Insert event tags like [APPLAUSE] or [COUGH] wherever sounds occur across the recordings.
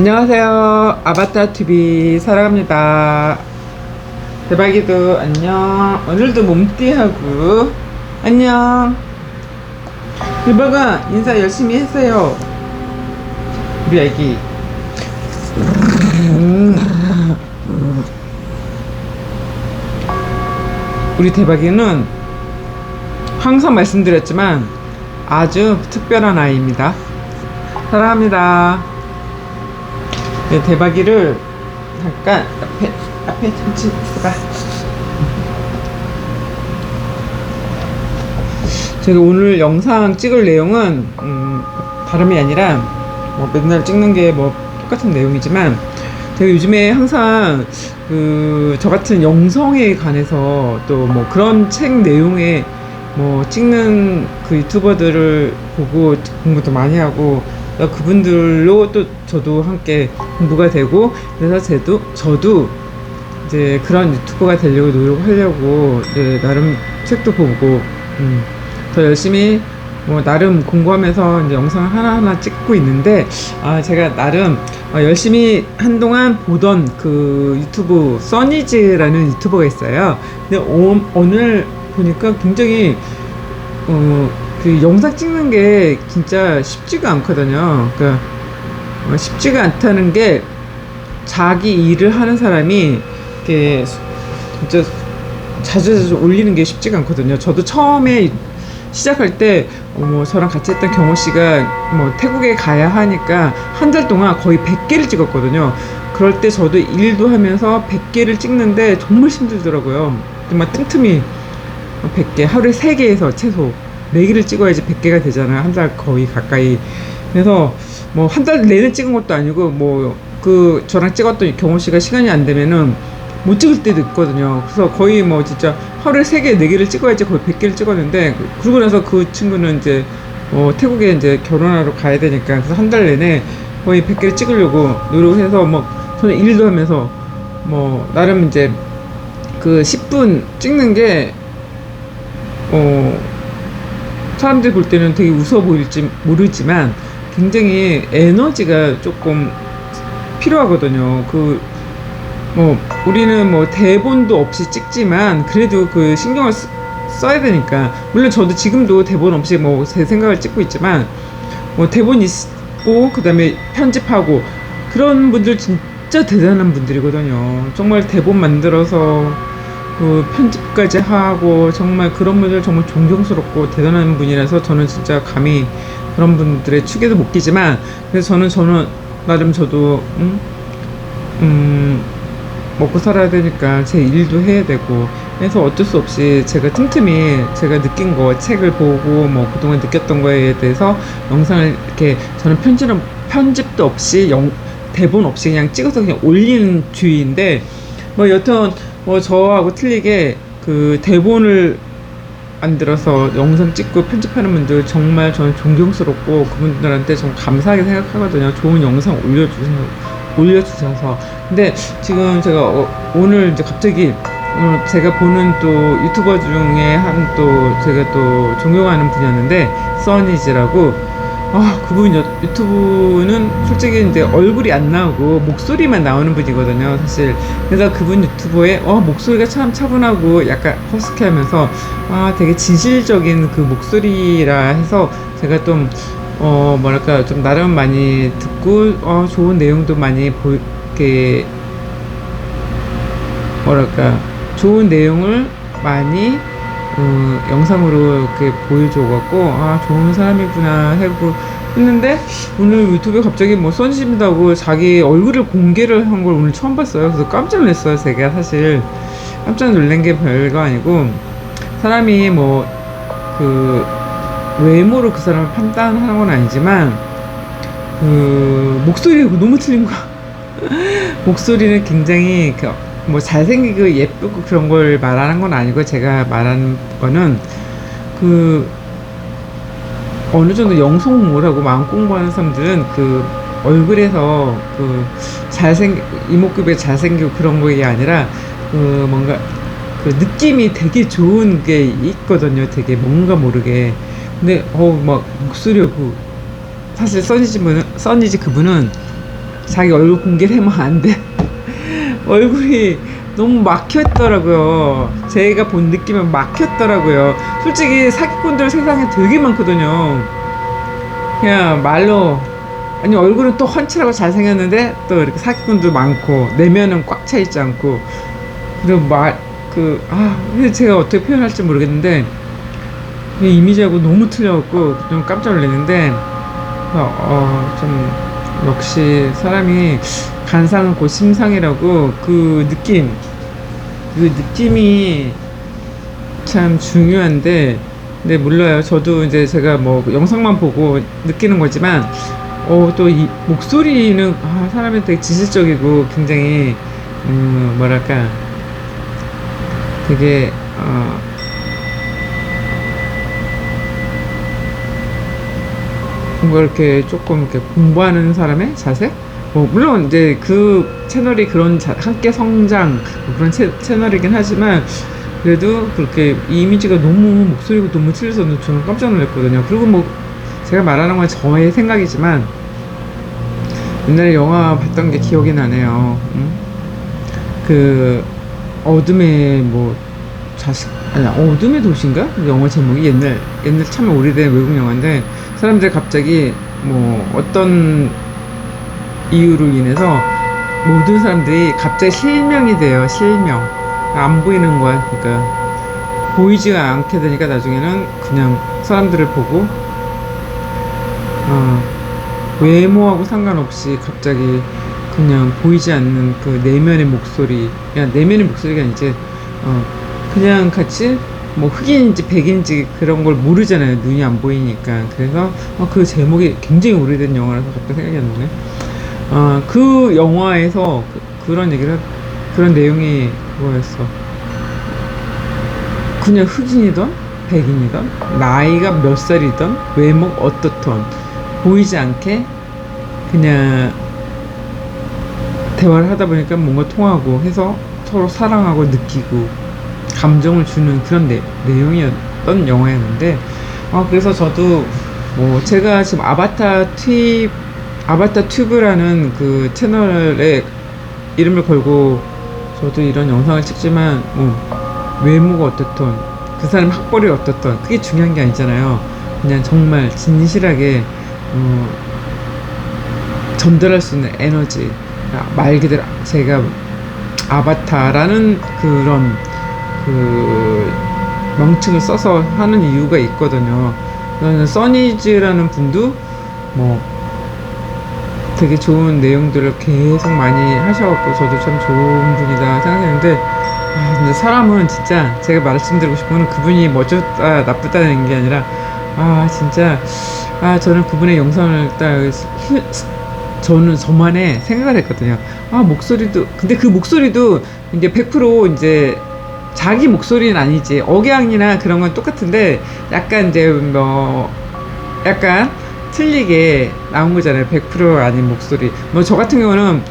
안녕하세요. 아바타 TV 사랑합니다. 대박이도 안녕. 오늘도 몸띠하고 안녕. 대박아 인사 열심히 했어요. 우리 아기. 우리 대박이는 항상 말씀드렸지만 아주 특별한 아이입니다. 사랑합니다. 네, 대박이를 잠깐 앞에 앞에 잠시 있어봐. 제가 오늘 영상 찍을 내용은 음, 다름이 아니라 뭐 맨날 찍는 게 뭐 똑같은 내용이지만 제가 요즘에 항상 그 저 같은 영성에 관해서 또 뭐 그런 책 내용에 뭐 찍는 그 유튜버들을 보고 공부도 많이 하고 또 그분들로 또 저도 함께 공부가 되고 그래서 저도 저도 이제 그런 유튜버가 되려고 노력하려고 네, 나름 책도 보고 음, 더 열심히 뭐 나름 공부하면서 이제 영상을 하나하나 찍고 있는데 아 제가 나름 어, 열심히 한동안 보던 그 유튜브 써니즈라는 유튜버가 있어요. 근데 오, 오늘 보니까 굉장히 어, 그 영상 찍는 게 진짜 쉽지가 않거든요. 그러니까 어, 쉽지가 않다는 게 자기 일을 하는 사람이 이렇게 진짜 자주 자주 올리는 게 쉽지가 않거든요. 저도 처음에 시작할 때, 어, 뭐, 저랑 같이 했던 경호 씨가 뭐, 태국에 가야 하니까 한 달 동안 거의 100개를 찍었거든요. 그럴 때 저도 일도 하면서 100개를 찍는데 정말 힘들더라고요. 정말 틈틈이 100개, 하루에 3개에서 최소 4개를 찍어야지 100개가 되잖아요. 한 달 거의 가까이. 그래서 뭐, 한 달 내내 찍은 것도 아니고, 뭐, 그, 저랑 찍었던 경호 씨가 시간이 안 되면은 못 찍을 때도 있거든요. 그래서 거의 뭐 진짜 하루에 3개, 4개를 찍어야지 거의 100개를 찍었는데, 그러고 나서 그 친구는 이제, 어, 태국에 이제 결혼하러 가야 되니까, 그래서 한 달 내내 거의 100개를 찍으려고 노력해서 뭐, 저는 일도 하면서, 뭐, 나름 이제 그 10분 찍는 게, 어, 사람들이 볼 때는 되게 웃어 보일지 모르지만, 굉장히 에너지가 조금 필요하거든요. 그, 뭐 우리는 뭐 대본도 없이 찍지만 그래도 그 신경을 쓰, 써야 되니까 물론 저도 지금도 대본 없이 뭐 제 생각을 찍고 있지만 뭐 대본 있고 그다음에 편집하고 그런 분들 진짜 대단한 분들이거든요 정말 대본 만들어서 그 편집까지 하고 정말 그런 분들 정말 존경스럽고 대단한 분이라서 저는 진짜 감히 그런 분들의 축에도 못 끼지만 그래서 저는 저는 나름 저도 음, 음 먹고 살아야 되니까 제 일도 해야 되고 그래서 어쩔 수 없이 제가 틈틈이 제가 느낀 거 책을 보고 뭐 그동안 느꼈던 거에 대해서 영상을 이렇게 저는 편집 편집도 없이 영, 대본 없이 그냥 찍어서 그냥 올리는 주의인데 뭐 여튼 뭐 저하고 틀리게 그 대본을 만들어서 영상 찍고 편집하는 분들 정말 저는 존경스럽고 그분들한테 정말 감사하게 생각하거든요. 좋은 영상 올려주셔서 올려주셔서 근데 지금 제가 어, 오늘 이제 갑자기 어, 제가 보는 또 유튜버 중에 한 또 제가 또 존경하는 분이었는데 써니즈라고 아 그분 유- 유튜브는 솔직히 이제 얼굴이 안 나오고 목소리만 나오는 분이거든요 사실. 그래서 그분 유튜브에 어 목소리가 참 차분하고 약간 허스키 하면서 아 되게 진실적인 그 목소리라 해서 제가 좀 어 뭐랄까 좀 나름 많이 듣고 어 좋은 내용도 많이 보 이렇게 뭐랄까 좋은 내용을 많이 어, 영상으로 이렇게 보여줘갖고 아 좋은 사람이구나 하고 했는데 오늘 유튜브에 갑자기 뭐 써주신다고 자기 얼굴을 공개를 한 걸 오늘 처음 봤어요. 그래서 깜짝 놀랐어요. 제가 사실 깜짝 놀란 게 별거 아니고 사람이 뭐 그 외모로 그 사람을 판단하는 건 아니지만 그 목소리가 너무 틀린 거야. [LAUGHS] 목소리는 굉장히 그 뭐 잘생기고 예쁘고 그런 걸 말하는 건 아니고 제가 말하는 거는 그 어느 정도 영성 공부하고 마음 공부하는 사람들은 그 얼굴에서 그 잘생 이목구비가 잘생기고 그런 거이 아니라 그 뭔가 그 느낌이 되게 좋은 게 있거든요. 되게 뭔가 모르게 근데 어막 목소리가 그 사실 써니지 분은 써니지 그분은 자기 얼굴 공개를 하면 안 돼. 얼굴이 너무 막혔더라고요. 제가 본 느낌은 막혔더라고요. 솔직히 사기꾼들 세상에 되게 많거든요. 그냥 말로 아니 얼굴은 또 훤칠하고 잘생겼는데 또 이렇게 사기꾼도 많고 내면은 꽉 차 있지 않고 그리고 말그아 제가 어떻게 표현할지 모르겠는데 이 이미지하고 너무 틀려갖고 좀 깜짝 놀랐는데 어, 좀 역시 사람이 간상은 곧 심상이라고 그 느낌 그 느낌이 참 중요한데 근데 몰라요 저도 이제 제가 뭐 영상만 보고 느끼는 거지만 어 또 이 목소리는 아 사람이 되게 지질적이고 굉장히 음 뭐랄까 되게 어 뭔가 이렇게 조금 이렇게 공부하는 사람의 자세? 뭐 물론 이제 그 채널이 그런 자- 함께 성장 뭐 그런 채, 채널이긴 하지만 그래도 그렇게 이 이미지가 너무 목소리가 너무 틀려서 저는 깜짝 놀랐거든요. 그리고 뭐 제가 말하는 건 저의 생각이지만 옛날에 영화 봤던 게 기억이 나네요. 음? 그 어둠의 뭐 자식 아니 어둠의 도시인가 영화 제목이 옛날 옛날 참 오래된 외국 영화인데 사람들이 갑자기 뭐 어떤 이유로 인해서 모든 사람들이 갑자기 실명이 돼요 실명. 안 보이는 거야 그러니까. 보이지가 않게 되니까 나중에는 그냥 사람들을 보고 어, 외모하고 상관없이 갑자기 그냥 보이지 않는 그 내면의 목소리 그냥 내면의 목소리가 이제 어, 그냥 같이 뭐 흑인인지 백인인지 그런 걸 모르잖아요. 눈이 안 보이니까. 그래서 어, 그 제목이 굉장히 오래된 영화라서 갑자기 생각이 안 나네 어, 그 영화에서 그, 런 얘기를 그런 내용이 그거였어. 그냥 흑인이던 백인이던 나이가 몇 살이던 외모 어떻던 보이지 않게 그냥 대화를 하다 보니까 뭔가 통하고 해서 서로 사랑하고 느끼고 감정을 주는 그런 내, 내용이었던 영화였는데 어, 그래서 저도 뭐 제가 지금 아바타 튜 아바타 튜브라는 그 채널에 이름을 걸고 저도 이런 영상을 찍지만 뭐 외모가 어떻든 그 사람 학벌이 어떻든 그게 중요한 게 아니잖아요 그냥 정말 진실하게 어, 전달할 수 있는 에너지 아, 말 그대로 제가 아바타라는 그런 그 명칭을 써서 하는 이유가 있거든요. 저는 써니즈라는 분도 뭐 되게 좋은 내용들을 계속 많이 하셔갖고 저도 참 좋은 분이다 생각했는데 아 근데 사람은 진짜 제가 말씀드리고 싶은 건 그분이 멋졌다 나쁘다는 게 아니라 아 진짜 아 저는 그분의 영상을 딱 히- 저는 저만의 생각을 했거든요. 아 목소리도 근데 그 목소리도 이제 100% 이제 자기 목소리는 아니지 억양이나 그런 건 똑같은데 약간 이제 뭐 약간 틀리게 나온 거잖아요. 100% 아닌 목소리. 뭐 저 같은 경우는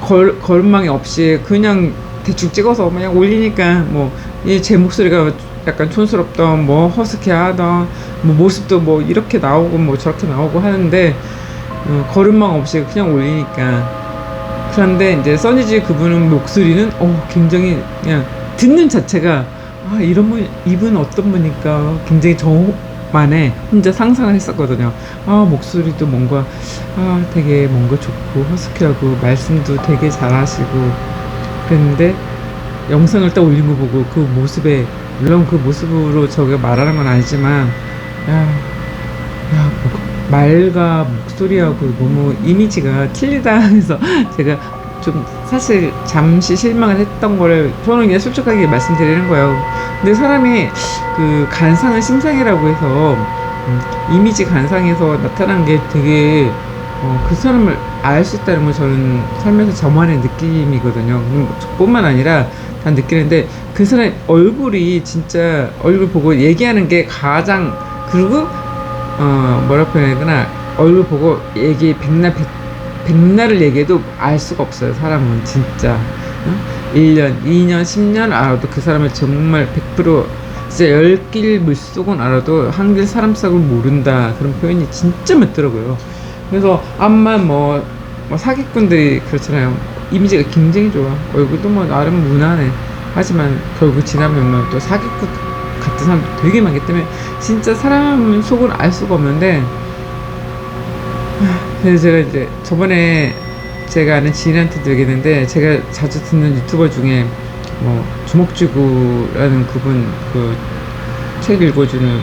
걸, 걸망이 없이 그냥 대충 찍어서 그냥 올리니까 뭐 이 제 목소리가 약간 촌스럽던 뭐 허스키하던 뭐 모습도 뭐 이렇게 나오고 뭐 저렇게 나오고 하는데 어, 걸음망 없이 그냥 올리니까. 그런데 이제 써니지 그분은 목소리는 어 굉장히 그냥 듣는 자체가 아 이런 분 이분 어떤 분일까? 굉장히 저 만의 혼자 상상을 했었거든요. 아 목소리도 뭔가 아 되게 뭔가 좋고 허스키하고 말씀도 되게 잘하시고 그랬는데 영상을 딱 올린 거 보고 그 모습에 물론 그 모습으로 저가 말하는 건 아니지만 야, 야 뭐, 말과 목소리하고 너무 이미지가 틀리다 해서 [LAUGHS] 제가 좀 사실 잠시 실망을 했던 거를 저는 그냥 솔직하게 말씀드리는 거예요. 근데 사람이 그 간상은 심상이라고 해서 음, 이미지 간상에서 나타난 게 되게 어, 그 사람을 알 수 있다는 건 저는 살면서 저만의 느낌이거든요. 음, 저뿐만 아니라 다 느끼는데 그 사람 얼굴이 진짜 얼굴 보고 얘기하는 게 가장 그리고 어 뭐라 표현해야 되나 얼굴 보고 얘기 백날 백, 백날을 얘기해도 알 수가 없어요 사람은 진짜 어? 1년 2년 10년 알아도 그 사람을 정말 100% 진짜 열길 물속은 알아도 한 길 사람 싹을 모른다 그런 표현이 진짜 많더라고요 그래서 암만 뭐 뭐 사기꾼들이 그렇잖아요. 이미지가 굉장히 좋아. 얼굴도 뭐 나름 무난해. 하지만 결국 지나면 또 사기꾼 같은 사람도 되게 많기 때문에 진짜 사람 속을 알 수가 없는데 그래서 제가 이제 저번에 제가 아는 지인한테도 얘기했는데 제가 자주 듣는 유튜버 중에 뭐 주먹쥐구라는 그분 그 책 읽어주는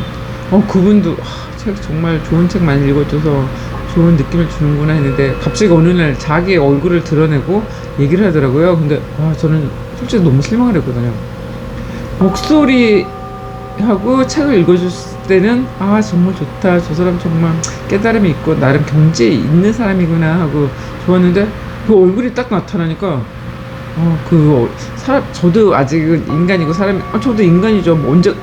어 그분도 하, 책 정말 좋은 책 많이 읽어줘서 좋은 느낌을 주는구나 했는데 갑자기 어느 날 자기 얼굴을 드러내고 얘기를 하더라고요. 근데 아 저는 솔직히 너무 실망을 했거든요. 목소리 하고 책을 읽어줬을 때는 아 정말 좋다. 저 사람 정말 깨달음이 있고 나름 경지에 있는 사람이구나 하고 좋았는데 그 얼굴이 딱 나타나니까 어그 사람 저도 아직은 인간이고 사람이 아 저도 인간이죠. 뭐 언제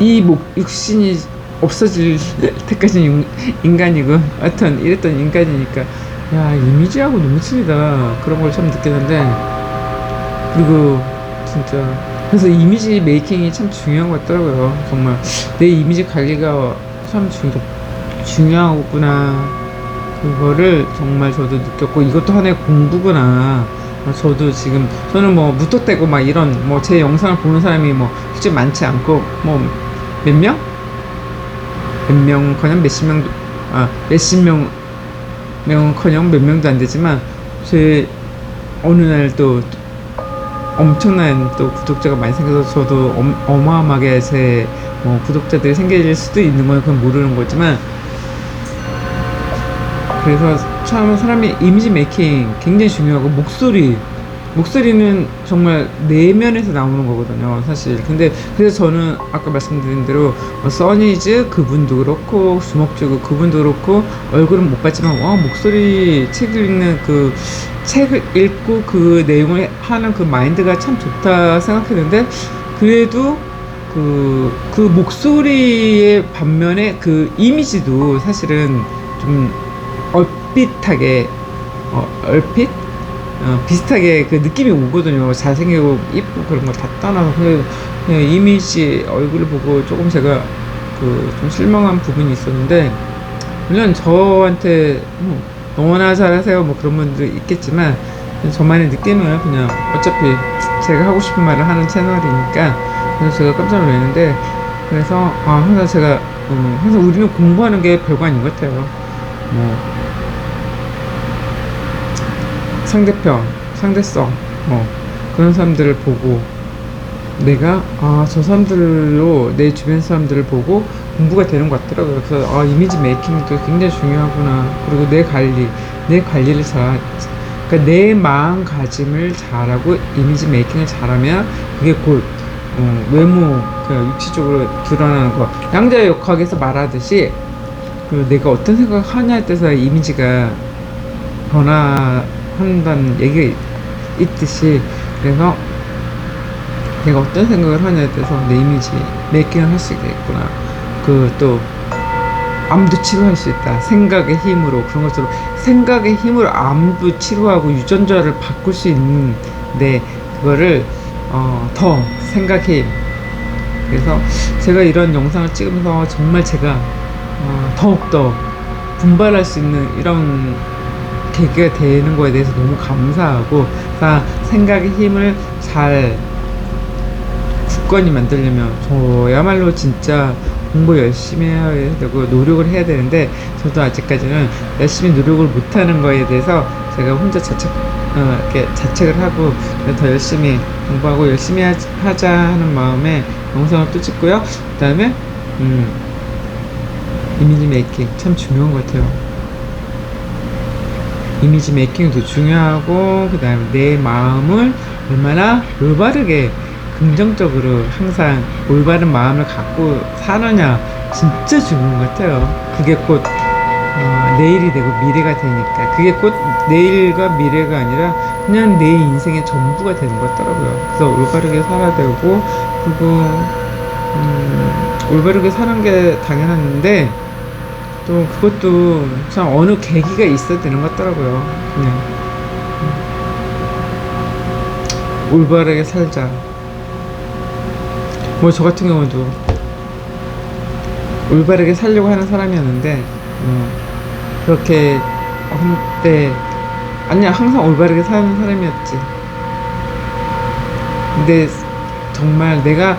이목 육신이 없어질 [LAUGHS] 때까지는 인- 인간이고 하여튼 이랬던 인간이니까 야 이미지하고 너무 틀리다. 그런 걸 참 느꼈는데 그리고 진짜 그래서 이미지 메이킹이 참 중요한 것 같더라고요. 정말. 내 이미지 관리가 참 중, 중요하구나. 그거를 정말 저도 느꼈고 이것도 하나의 공부구나. 아, 저도 지금 저는 뭐 무턱대고 막 이런 뭐 제 영상을 보는 사람이 뭐 실제 많지 않고 뭐 몇 명? 몇 명커녕? 몇십 명, 아 몇십 명 명커녕? 몇 명도 안 되지만 제 어느 날 또 엄청난 또 구독자가 많이 생겨서 저도 엄, 어마 어마하게 제 뭐 구독자들이 생길 수도 있는 건 그건 모르는 거지만 그래서 참 사람이 이미지 메이킹 굉장히 중요하고 목소리 목소리는 정말 내면에서 나오는 거거든요 사실. 근데 그래서 저는 아까 말씀드린 대로 뭐 써니즈 그분도 그렇고 주먹주고 그분도 그렇고 얼굴은 못 봤지만 와 목소리 책 읽는 그 책을 읽고 그 내용을 하는 그 마인드가 참 좋다 생각했는데 그래도 그, 그 목소리의 반면에 그 이미지도 사실은 좀 얼핏하게 어, 얼핏 어, 비슷하게 그 느낌이 오거든요. 잘생기고 이쁘고 그런 걸 다 떠나서 그냥, 그냥 이미지 얼굴을 보고 조금 제가 그 좀 실망한 부분이 있었는데 물론 저한테 뭐 너무나 잘하세요 뭐 그런 분들이 있겠지만 저만의 느낌은 그냥 어차피 제가 하고 싶은 말을 하는 채널이니까 그래서 제가 깜짝 놀랐는데 그래서 아 항상 제가 음, 항상 우리는 공부하는 게 별거 아닌 것 같아요. 뭐 상대편, 상대성, 뭐 그런 사람들을 보고 내가 아 저 사람들로 내 주변 사람들을 보고 공부가 되는 것 같더라고요. 그래서 아 이미지 메이킹도 굉장히 중요하구나. 그리고 내 관리, 내 관리를 잘, 그러니까 내 마음가짐을 잘하고 이미지 메이킹을 잘하면 그게 곧 어, 외모, 그 육체적으로 드러나는 거. 양자 역학에서 말하듯이 그 내가 어떤 생각을 하냐에 따라서 이미지가 변화 한다는 얘기가 있- 있듯이 그래서 내가 어떤 생각을 하냐에 따라서 내 이미지 메이킹을 할수 있겠구나. 그 또 암도 치료할 수 있다. 생각의 힘으로 그런 것처럼 생각의 힘으로 암도 치료하고 유전자를 바꿀 수 있는데 그거를 어, 더 생각의 힘 그래서 제가 이런 영상을 찍으면서 정말 제가 어, 더욱더 분발할 수 있는 이런 계기가 되는 거에 대해서 너무 감사하고 다 생각의 힘을 잘 굳건히 만들려면 저야말로 진짜 공부 열심히 해야 되고 노력을 해야 되는데 저도 아직까지는 열심히 노력을 못하는 거에 대해서 제가 혼자 자책 어, 이렇게 자책을 하고 더 열심히 공부하고 열심히 하, 하자 하는 마음에 영상을 또 찍고요. 그다음에 음, 이미지 메이킹 참 중요한 것 같아요. 이미지 메이킹도 중요하고 그 다음에 내 마음을 얼마나 올바르게 긍정적으로 항상 올바른 마음을 갖고 사느냐 진짜 중요한 것 같아요. 그게 곧 어, 내일이 되고 미래가 되니까 그게 곧 내일과 미래가 아니라 그냥 내 인생의 전부가 되는 것 같더라고요. 그래서 올바르게 살아야 되고 그리고 음, 올바르게 사는 게 당연한데 또 그것도 참 어느 계기가 있어야 되는 것 같더라고요. 그냥 음. 올바르게 살자. 뭐 저 같은 경우도 올바르게 살려고 하는 사람이었는데 어, 그렇게 한때 아니야 항상 올바르게 사는 사람이었지. 근데 정말 내가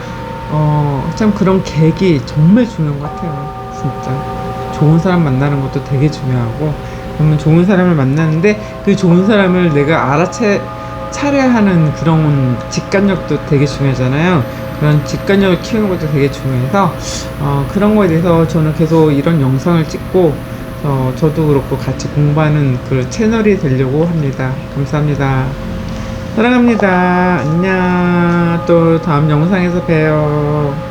어 참 그런 계기 정말 중요한 것 같아요. 진짜 좋은 사람 만나는 것도 되게 중요하고 그러면 좋은 사람을 만나는데 그 좋은 사람을 내가 알아채 차려야 하는 그런 직관력도 되게 중요하잖아요. 그런 직관력을 키우는 것도 되게 중요해서 어, 그런 거에 대해서 저는 계속 이런 영상을 찍고 어, 저도 그렇고 같이 공부하는 그 채널이 되려고 합니다. 감사합니다. 사랑합니다. 안녕. 또 다음 영상에서 봬요.